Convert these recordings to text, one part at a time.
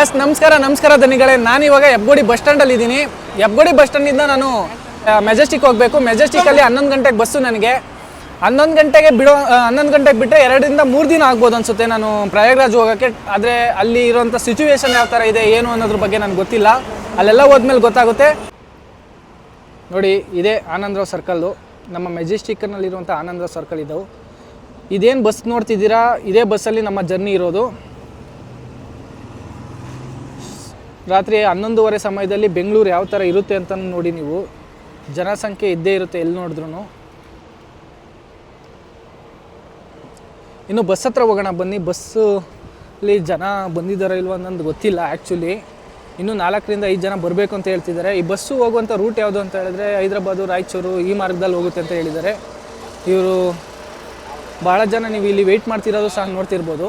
S ನಮಸ್ಕಾರ ನಮಸ್ಕಾರ ದನಿಗಳೇ. ನಾನು ಇವಾಗ ಹೆಬ್ಗೋಡಿ ಬಸ್ ಸ್ಟ್ಯಾಂಡಲ್ಲಿ ಇದ್ದೀನಿ. ಹೆಬ್ಗೋಡಿ ಬಸ್ ಸ್ಟ್ಯಾಂಡಿಂದ ನಾನು ಮೆಜೆಸ್ಟಿಕ್ ಹೋಗಬೇಕು. ಮೆಜೆಸ್ಟಿಕ್ಕಲ್ಲಿ ಹನ್ನೊಂದು ಗಂಟೆಗೆ ಬಸ್ಸು ನನಗೆ. ಹನ್ನೊಂದು ಗಂಟೆಗೆ ಬಿಡೋ ಹನ್ನೊಂದು ಗಂಟೆಗೆ ಬಿಟ್ಟರೆ ಎರಡರಿಂದ ಮೂರು ದಿನ ಆಗ್ಬೋದು ಅನಿಸುತ್ತೆ ನಾನು ಪ್ರಯಾಗ್ರಾಜ್ ಹೋಗೋಕ್ಕೆ. ಆದರೆ ಅಲ್ಲಿ ಇರೋಂಥ ಸಿಚುವೇಶನ್ ಯಾವ ಥರ ಇದೆ, ಏನು ಅನ್ನೋದ್ರ ಬಗ್ಗೆ ನನಗೆ ಗೊತ್ತಿಲ್ಲ. ಅಲ್ಲೆಲ್ಲ ಹೋದ್ಮೇಲೆ ಗೊತ್ತಾಗುತ್ತೆ. ನೋಡಿ, ಇದೇ ಆನಂದರಾವ್ ಸರ್ಕಲ್ಲು ನಮ್ಮ ಮೆಜೆಸ್ಟಿಕ್ನಲ್ಲಿರುವಂಥ ಆನಂದರಾವ್ ಸರ್ಕಲ್ ಇದ್ದವು. ಇದೇನು ಬಸ್ ನೋಡ್ತಿದ್ದೀರಾ? ಇದೇ ಬಸ್ಸಲ್ಲಿ ನಮ್ಮ ಜರ್ನಿ ಇರೋದು. ರಾತ್ರಿ ಹನ್ನೊಂದುವರೆ ಸಮಯದಲ್ಲಿ ಬೆಂಗಳೂರು ಯಾವ ಥರ ಇರುತ್ತೆ ಅಂತ ನೋಡಿ ನೀವು. ಜನಸಂಖ್ಯೆ ಇದ್ದೇ ಇರುತ್ತೆ ಎಲ್ಲಿ ನೋಡಿದ್ರು ಇನ್ನು ಬಸ್ ಹತ್ರ ಹೋಗೋಣ ಬನ್ನಿ. ಬಸ್ಸಲ್ಲಿ ಜನ ಬಂದಿದ್ದಾರೋ ಇಲ್ವೋ ಅನ್ನೋದು ಗೊತ್ತಿಲ್ಲ ಆ್ಯಕ್ಚುಲಿ ಇನ್ನು ನಾಲ್ಕರಿಂದ ಐದು ಜನ ಬರಬೇಕು ಅಂತ ಹೇಳ್ತಿದ್ದಾರೆ. ಈ ಬಸ್ಸು ಹೋಗುವಂಥ ರೂಟ್ ಯಾವುದು ಅಂತ ಹೇಳಿದ್ರೆ ಹೈದ್ರಾಬಾದು, ರಾಯಚೂರು ಈ ಮಾರ್ಗದಲ್ಲಿ ಹೋಗುತ್ತೆ ಅಂತ ಹೇಳಿದ್ದಾರೆ. ಇವರು ಭಾಳ ಜನ ನೀವು ಇಲ್ಲಿ ವೆಯ್ಟ್ ಮಾಡ್ತಿರೋದು ಸಹ ನೋಡ್ತಿರ್ಬೋದು.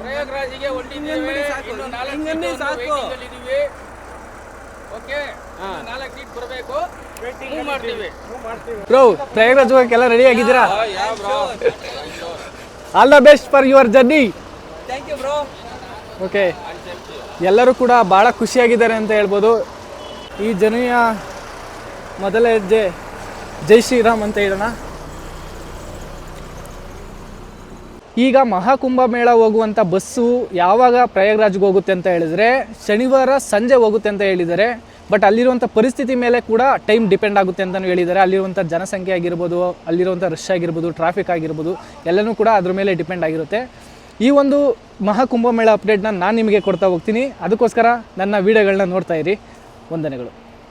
ಪ್ರಯಾಗ್ರಾಜಿಗೆ ಹೊರಟಿದ್ದೇವೆ ಇನ್ನು ನಾಲ್ಕು ಸೀಟು ಇದೀವಿ ಓಕೆ ನಾಲ್ಕು ಸೀಟ್ ಬರಬೇಕು. ಬ್ರೋ ಪ್ರಯಾಗ್ರಾಜ್ ಹೋಗಕ್ಕೆಲ್ಲ ರೆಡಿ ಆಗಿದ್ದೀರಾ? All the best for your journey thank you bro okay ಎಲ್ಲರೂ ಕೂಡ ಭಾಳ ಖುಷಿಯಾಗಿದ್ದಾರೆ ಅಂತ ಹೇಳ್ಬೋದು. ಈ ಜನಿಯ ಮೊದಲ ಹೆಜ್ಜೆ ಜೈ ಶ್ರೀರಾಮ್ ಅಂತ ಹೇಳೋಣ. ಈಗ ಮಹಾಕುಂಭ ಮೇಳ ಹೋಗುವಂಥ ಬಸ್ಸು ಯಾವಾಗ ಪ್ರಯಾಗ್ರಾಜ್ಗೆ ಹೋಗುತ್ತೆ ಅಂತ ಹೇಳಿದರೆ ಶನಿವಾರ ಸಂಜೆ ಹೋಗುತ್ತೆ ಅಂತ ಹೇಳಿದ್ದಾರೆ. ಬಟ್ ಅಲ್ಲಿರುವಂಥ ಪರಿಸ್ಥಿತಿ ಮೇಲೆ ಕೂಡ ಟೈಮ್ ಡಿಪೆಂಡ್ ಆಗುತ್ತೆ ಅಂತಲೂ ಹೇಳಿದ್ದಾರೆ. ಅಲ್ಲಿರುವಂಥ ಜನಸಂಖ್ಯೆ ಆಗಿರ್ಬೋದು ಅಲ್ಲಿರುವಂಥ ರಶ್ ಆಗಿರ್ಬೋದು ಟ್ರಾಫಿಕ್ ಆಗಿರ್ಬೋದು, ಎಲ್ಲನೂ ಕೂಡ ಅದ್ರ ಮೇಲೆ ಡಿಪೆಂಡ್ ಆಗಿರುತ್ತೆ. ಈ ಒಂದು ಮಹಾಕುಂಭ ಮೇಳ ಅಪ್ಡೇಟ್ನ ನಾನು ನಿಮಗೆ ಕೊಡ್ತಾ ಹೋಗ್ತೀನಿ. ಅದಕ್ಕೋಸ್ಕರ ನನ್ನ ವೀಡಿಯೋಗಳನ್ನ ನೋಡ್ತಾ ಇರಿ. ವಂದನೆಗಳು.